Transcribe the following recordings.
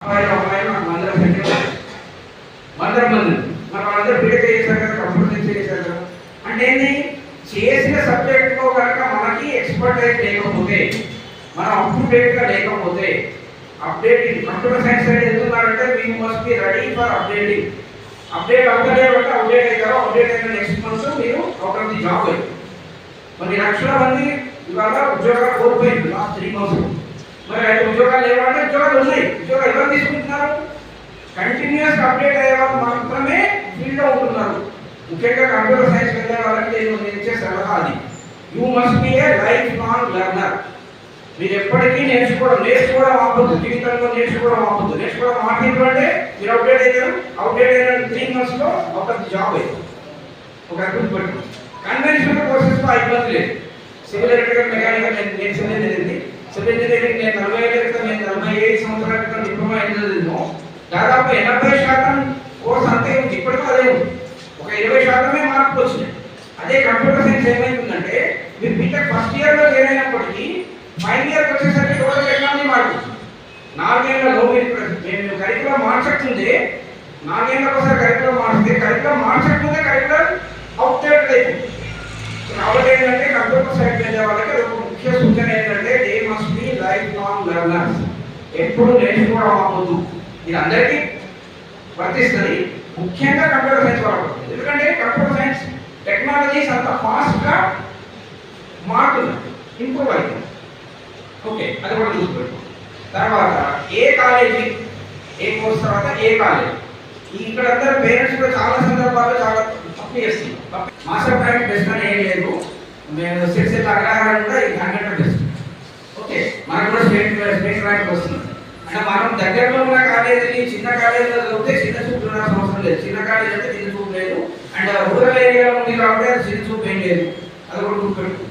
అబ్బాయి మంది మరి వాళ్ళందరూ బీటెక్ చేశారు కదా కంప్యూటర్ చేశారు కదా అంటే ఏంది చేసిన సబ్జెక్ట్లో కనుక మనకి ఎక్స్పర్టైజ్ లేకపోతే మనం అప్ లేకపోతే updating computer science side వెళ్తున్నారంటే must be ready for updating update అవ్వలేదు అంటే అప్డేట్ అవుతారో అప్డేట్ అయిన నెక్స్ట్ మంత్ మీరు అవుట్ ఆఫ్ ది జాబ్ అయ్యి కొన్ని లక్షల మంది ఇవాళ ఉద్యోగాలు కోల్పోయింది లాస్ట్ త్రీ మంత్స్ మరి అయితే ఉద్యోగాలు ఏమంటే ఉద్యోగాలు ఉన్నాయి. ఉద్యోగాలు ఎవరు తీసుకుంటున్నారు? కంటిన్యూస్ అప్డేట్ అయ్యే వాళ్ళు మాత్రమే ఫీల్డ్ ఉంటున్నారు. ముఖ్యంగా కంప్యూటర్ సైన్స్ వెళ్ళే వాళ్ళకి నేను ఇచ్చే సలహా అది you must be a life long learner మీరు ఎప్పటికీ నేర్చుకోవడం నేర్చుకోవడం ఆపద్దు. జీవితంలో నేర్చుకోవడం ఆపద్దు. నేర్చుకోవడం ఆపేది అంటే మీరు అప్డేట్ అయ్యారు అప్డేట్ అయిన త్రీ మంత్స్లో ఒక జాబ్ అయ్యారు ఒక అభివృద్ధి పట్టు కన్వెన్షనల్ కోర్సెస్లో ఇబ్బంది లేదు. సివిల్ ఎలక్ట్రికల్ మెకానికల్ నేను నేను నేను నలభై ఏళ్ళ క్రితం నేను నలభై ఐదు సంవత్సరాల క్రితం డిప్లొమా ఇంజనీరింగ్ దాదాపు ఎనభై శాతం కోర్స్ అంతే ఉంది. ఇప్పటికీ అదే ఉంది. ఒక ఇరవై శాతమే మార్పు వచ్చినాయి. అదే కంప్యూటర్ సైన్స్ ఏమైందంటే మీరు బీటెక్ ఫస్ట్ ఇయర్లో జాయిన్ అయినప్పటికీ ఫైనల్ ఇయర్కి వచ్చేసరికి టోటల్ టెక్నాలజీ మారుతుంది నాలుగేళ్ళలో మీరు మేము కరికులం మార్చకుందే నాలుగేళ్ళకి ఒకసారి కరికులం మారిస్తే కరికులం మార్చకుండా కరికులం అవుట్డేటెడ్ అయిపోతుంది కాబట్టి ఏంటంటే కంప్యూటర్ సైడ్ వెళ్ళే వాళ్ళకి ఒక ముఖ్య సూచన ఏంటంటే they must be life long learners ఎప్పుడు నేర్చుకోవడం ఆపొద్దు ఇది అందరికీ వర్తిస్తుంది. ముఖ్యంగా కంప్యూటర్ సైన్స్ వాళ్ళకు ఎందుకంటే కంప్యూటర్ సైన్స్ టెక్నాలజీస్ అంత ఫాస్ట్గా మారుతుంది. ఇంప్రూవ్ అవుతుంది. ఓకే అది కూడా చూసుకోండి తర్వాత ఏ కాలేజీ ఏ కోర్స్ తర్వాత ఏ కాలేజీ. ఇక్కడ అందరు పేరెంట్స్ కూడా చాలా సందర్భాల్లో చాలా తప్పు చేస్తున్నారు. మాస్టర్ ప్లాన్ బెస్ట్ అని ఏం లేదు. మేము సిక్స్ అగ్రహారం కూడా ఈ హండ్రెడ్ బెస్ట్ ఓకే మనకు కూడా స్టేట్ స్టేట్ ర్యాంక్ వస్తుంది. మనం దగ్గరలో ఉన్న కాలేజీని చిన్న కాలేజీలో చదివితే చిన్న చూపు అవసరం లేదు. చిన్న కాలేజీ అంటే చిన్న చూపు లేదు. అండ్ రూరల్ ఏరియాలో ఉంది కాబట్టి చిన్న చూపు ఏం లేదు. అది కూడా గుర్తుపెట్టు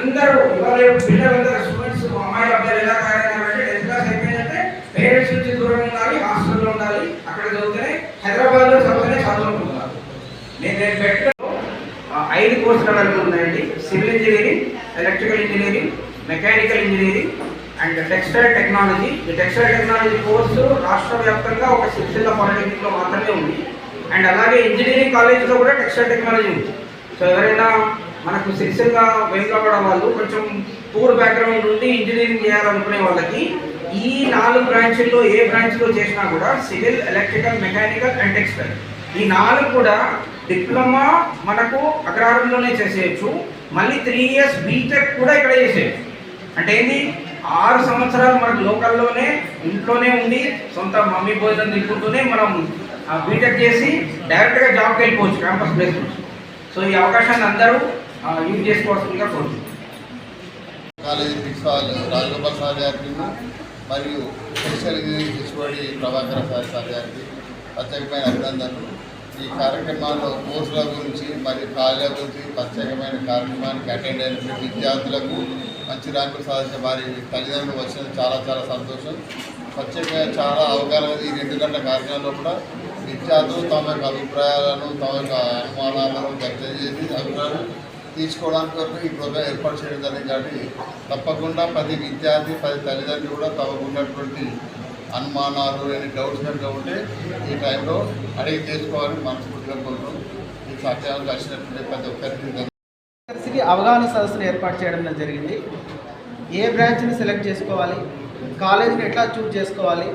అందరూ ఇవాళ పిల్లలందరూ స్టూడెంట్స్ అమ్మాయిలు అబ్బాయిలు ఎలా తయారైనారంటే టెన్త్ క్లాస్ అయిపోయిందంటే పేరెంట్స్ నుంచి దూరం ఉండాలి హాస్టల్లో ఉండాలి అక్కడ చదివితేనే హైదరాబాద్లో చదివితేనే చదువుకుంటున్నారు. నేను నేను ఐదు కోర్సులు వరకు ఉన్నాయండి civil engineering electrical engineering mechanical engineering and textile technology ఈ టెక్స్టైల్ టెక్నాలజీ కోర్సు రాష్ట్ర వ్యాప్తంగా ఒక సిరిసిల్ల పాలిటెక్నిక్లో మాత్రమే ఉంది. అండ్ అలాగే ఇంజనీరింగ్ కాలేజీలో కూడా టెక్స్టైల్ టెక్నాలజీ ఉంది. సో ఎవరైనా మనకు సిరిసిల్ల వెనుకబడ వాళ్ళు కొంచెం పూర్ బ్యాక్గ్రౌండ్ నుండి ఇంజనీరింగ్ చేయాలనుకునే వాళ్ళకి ఈ నాలుగు బ్రాంచ్ల్లో ఏ బ్రాంచ్లో చేసినా కూడా civil electrical mechanical and textile ఈ నాలుగు కూడా డిప్లొమా మనకు అగ్రహారంలోనే చేసేయచ్చు. మళ్ళీ త్రీ ఇయర్స్ బీటెక్ కూడా ఇక్కడ చేసేయచ్చు. అంటే ఏంది? ఆరు సంవత్సరాలు మనకు లోకల్లోనే ఇంట్లోనే ఉండి సొంత మమ్మీ భోజనం తీసుకుంటూనే మనం బీటెక్ చేసి డైరెక్ట్గా జాబ్కి వెళ్ళిపోవచ్చు క్యాంపస్ ప్లేస్మెంట్ సో ఈ అవకాశాన్ని అందరూ యూజ్ చేసుకోవాల్సిందిగా కోరుతున్నాను కాలేజీ ప్రిన్సిపాల్ రాజగోపాల్ సార్ గారికి మరియు special engineering HOD Prabhakar sir sir గారికి ప్రత్యేకమైన అభినందనలు. ఈ కార్యక్రమాల్లో కోర్సుల గురించి మరియు కాలేజీల గురించి ప్రత్యేకమైన కార్యక్రమానికి అటెండ్ అయిన విద్యార్థులకు మంచి ర్యాంకులు సాధించిన వారి తల్లిదండ్రులు వచ్చిన చాలా చాలా సంతోషం. ప్రత్యేకంగా చాలా అవగాహన ఈ రెండు గంటల కార్యక్రమంలో కూడా విద్యార్థులు తమ యొక్క అభిప్రాయాలను తమ యొక్క అనుమానాలను వ్యక్తం చేసి అభిప్రాయాలు తీసుకోవడానికి వరకు ఈ ప్రోగ్రాం ఏర్పాటు చేయడం జరిగింది కాబట్టి తప్పకుండా ప్రతి విద్యార్థి ప్రతి తల్లిదండ్రులు కూడా తమకు ఉన్నటువంటి అనుమానాలు లేని డౌట్స్ కనుక ఉంటే ఈ టైంలో అడిగి చేసుకోవాలని మనస్ఫూర్తిగా కోరుతున్నాం ఈ సత్యాలు వచ్చినటువంటి ప్రతి ఒక్కరికి కలిసికి అవగాహన సదస్సును ఏర్పాటు చేయడం జరిగింది. ఏ బ్రాంచ్ని సెలెక్ట్ చేసుకోవాలి? కాలేజీని ఎట్లా చూజ్ చేసుకోవాలి?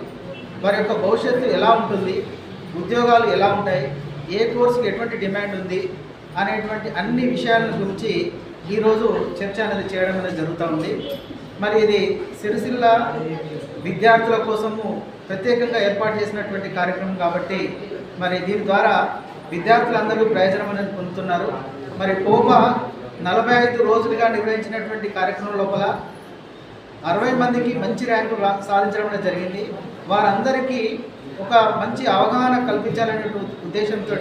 వారి యొక్క భవిష్యత్తు ఎలా ఉంటుంది? ఉద్యోగాలు ఎలా ఉంటాయి? ఏ కోర్సుకి ఎటువంటి డిమాండ్ ఉంది? అనేటువంటి అన్ని విషయాల గురించి ఈరోజు చర్చ అనేది చేయడం అనేది జరుగుతూ ఉంది. మరి ఇది సిరిసిల్ల విద్యార్థుల కోసము ప్రత్యేకంగా ఏర్పాటు చేసినటువంటి కార్యక్రమం కాబట్టి మరి దీని ద్వారా విద్యార్థులందరూ ప్రయోజనం అనేది పొందుతున్నారు. మరి కోపా నలభై ఐదు రోజులుగా నిర్వహించినటువంటి కార్యక్రమం లోపల అరవై మందికి మంచి ర్యాంకు సాధించడం జరిగింది. వారందరికీ ఒక మంచి అవగాహన కల్పించాలనే ఉద్దేశంతో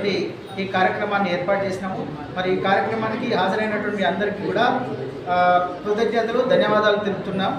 ఈ కార్యక్రమాన్ని ఏర్పాటు చేసినాము. మరి ఈ కార్యక్రమానికి హాజరైనటువంటి అందరికీ కూడా కృతజ్ఞతలు ధన్యవాదాలు తెలుపుతున్నాం.